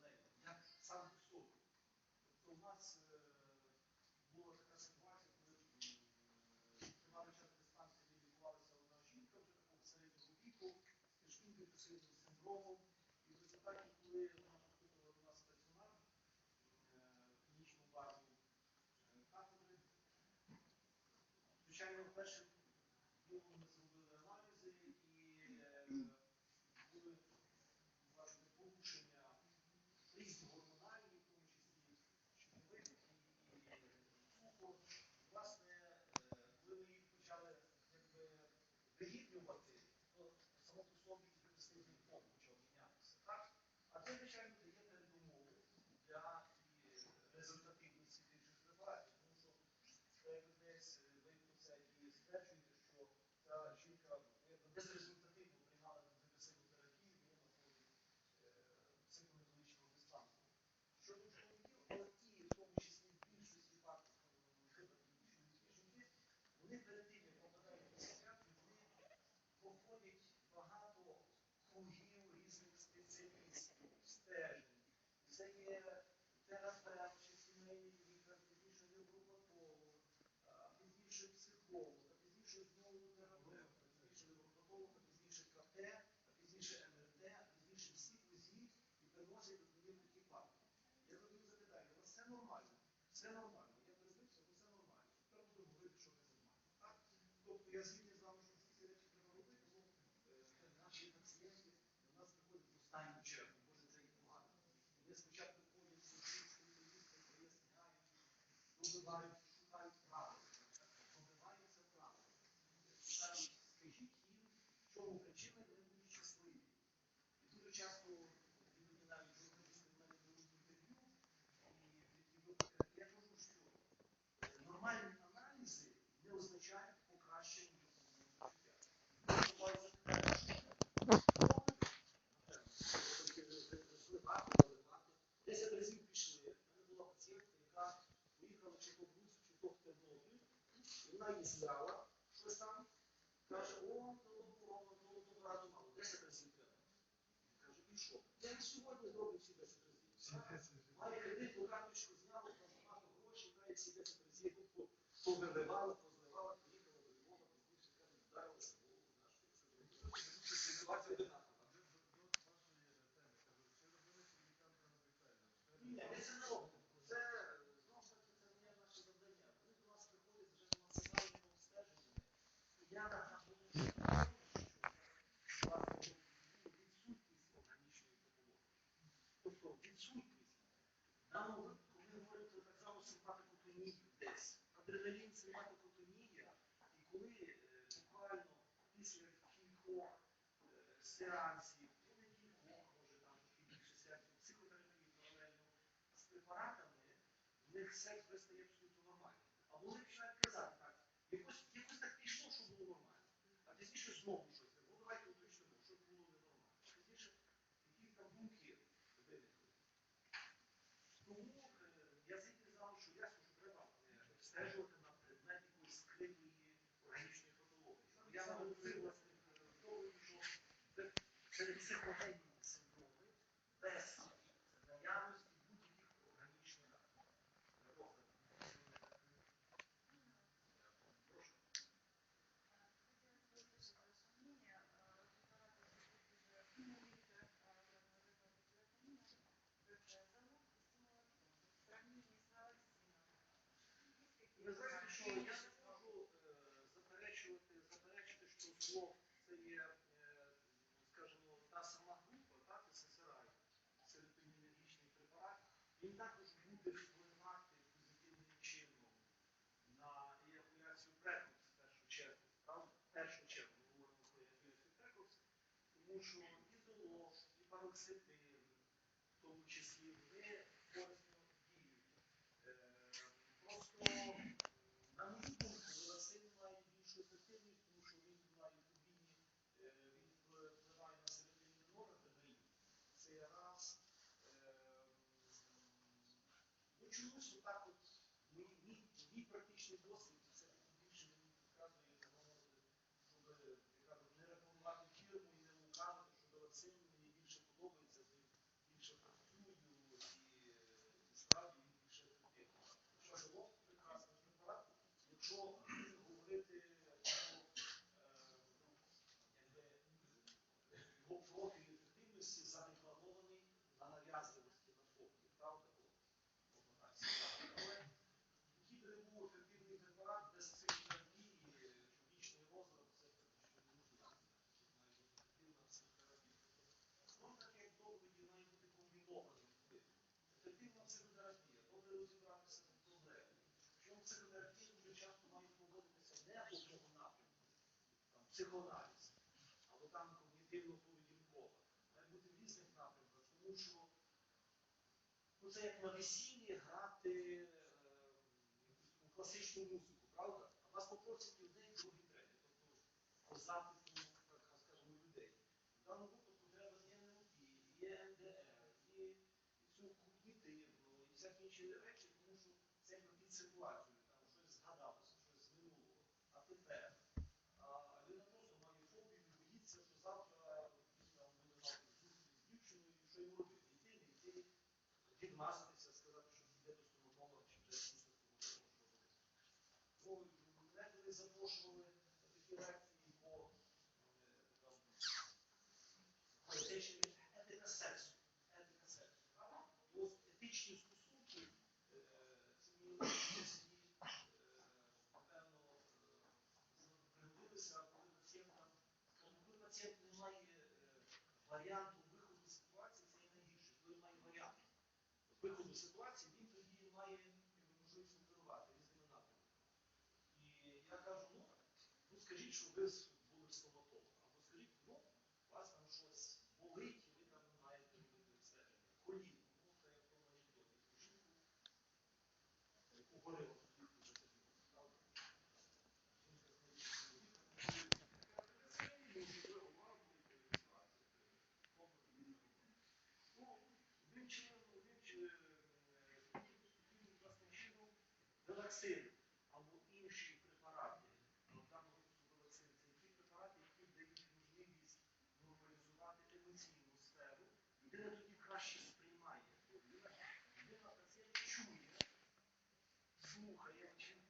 неї, як сам по собі. Тобто у нас е, була така ситуація, коли м, тривалий час дистанції лікувалася одна жінка вже такого середнього віку з тяжким депресивним синдромом. І в результаті, коли вона поступила до нас в стаціонар, е, клінічну базу е, кафедри, звичайно, першим ділом ми зробили аналізи і е, були власне порушення різні гормональні, в тому числі щитовидки і цукор. Власне, е, коли ми їх почали якби вигіднювати, то само по собі і депресивний фон почав мінятися. Так? А це, звичайно, дає передумову для і результативності тих же препаратів, тому що це якби десь е, ви про це і стверджуєте, що ця жінка якби безрезультативно приймала депресивну терапію, і вона проходить е, психометричного диспансеру. Щодо чоловіків, але і в тому числі в більшості випадків, коли ми вибрані чоловіки жінки, вони перед тим, як попадають на психіатрію, вони проходять багато кругів різних спеціалістів, стежень. Це є терапевт чи сімейний лікар, пізніше невропатолог, пізніше психолог, пізніше знову терапевт, пізніше невропатолог, пізніше КТ, пізніше МРТ, а пізніше всі УЗІ і приносять них такі папки. Я задаю запитання, у все нормально? Все нормально. Я признався, ну все нормально. Тепер будемо говорити, що не нормально. Так? Тобто я згідний з вами, що всі ці речі треба робити, ну е, наші пацієнти до нас приходять в останню чергу, може це і погано. Вони спочатку ходять до всіх спеціалістів, поясняють, добивають, шукають правду, добиваються правди. Шукають, скажіть їм, в чому причина, і вони будуть щасливі. І дуже часто люди навіть журналісти в мене беруть інтерв'ю, і в таких випадках я кажу, що е, нормальні аналізи не означають покращення життя. Буває запитання, зливати, доливати. Десять разів пішли. У мене була пацієнтка, яка поїхала чи то в Русь, чи то в Тернопіль, і вона їй зляла щось там. То добра мало. Десять разів треба. Кажу, і? Я і сьогодні зроблю всі 10 разів. Має кредитну карточку зняли, там багато грошей, має всі 10 разів по- повиливала, позливала, поїхала до Львова, пізніше каже, вдарилася в голову нашу. Ситуація одинакова. Ні, ми це не робимо. Це, знову ж таки, це не наше завдання. Вони до нас приходять вже з максимальними обстеженнями. І я наголошую на тому, що власне відсутність органічної патології. Тобто відсутність. В даному випадку ми говоримо про так звану симпатикотонію десь. Адреналін симпатикотонія, і коли е, буквально після кількох е, сеансів, ну не кількох, може там більше сеансів, психотерапії паралельно з препаратами, в них секс стає абсолютно нормальним. А вони починають казати так, якось, якось так пішло, що було нормально. А пізніше знову щось. так, Ну давайте уточнимо, що було ненормально. А пізніше якісь там думки виникли. Тому е, я звідти знав, що ясно, що треба е, обстежувати на предмет якоїсь скритої органічної патології. Я наголосив власне е, тому, що це- це не психогенні синдроми без наявності будь-яких органічних. Прошу. Ви знаєте, що я він також буде впливати позитивним чином на еякуляцію прекурс в першу чергу. Правда? В першу чергу говоримо про еякуляцію прекурс, тому що і золо, і в тому числі, вони корисно діють. Е, Просто, на мою думку, левацин має більшу ефективність, тому що він має подвійні, е, він впливає на середини норадреналін. Це є раз. Е, Ну ж так от мій, практичний досвід, це більше замовити, щоб як кажуть, не рекламувати фірму і не лукавити, що вакцин мені більше подобається, з ним більше працюю і, і справді він більше ефективний. Що ж, от прекрасний препарат. Якщо говорити про е, якби, його профіль ефективності зарекламований на нав'язливості на фоні, правда? От, можна так сказати. Але який би не був ефективний препарат без психотерапії, психічний розлад, це практично неможливо. Тут має бути ефективна психотерапія. Ну, так як доповіді має бути комбінований вплив. Ефективна психотерапія, добре розібратися в проблемі. Психотерапія дуже часто має проводитися не одного напрямку, там, психоаналіз, або там когнітивно-поведінкова. Має бути в різних напрямках, тому що ну, це як на весіллі грати е, таку класичну музику, правда? А вас попросять і одне, і друге, і третє. Тобто по запиту, так скажімо, людей. В даному випадку треба і НЛП, і МДР, і, цю когнітивну, і всякі інші речі, тому що це під ситуацію, відмазатися, сказати, що йде до стоматолога, чи вже після стоматолога, що робити. Ну, коли запрошували на такі лекції по е, там, політичній етика сексу. Етика сексу. правда? І ось етичні стосунки, е, це мені всі, напевно, е, пригодилися, коли пацієнта, скажімо, коли пацієнт не має е, варіанту виходу з ситуації, це є найгірше, коли має варіант виходу з ситуації, він тоді має можливість оперувати різними напрямками. І я кажу, ну, ну скажіть, що ви з- були в стоматолога, або скажіть, ну, у вас там щось болить, і ви там маєте робити обстеження. Коліно, ну, це як в тому анекдоті. Про жінку, яку горило в клітку зацепилося, правда? Жінка знайшла чоловіка, це можливо, мав бути реєстрація, добре, Ну, вивчили, вивчили власним чином релаксин або інші препарати. Ну, там даному це ті препарати, які дають можливість нормалізувати емоційну сферу. Людина тоді краще сприймає. Людина пацієнт чує, слухає, чим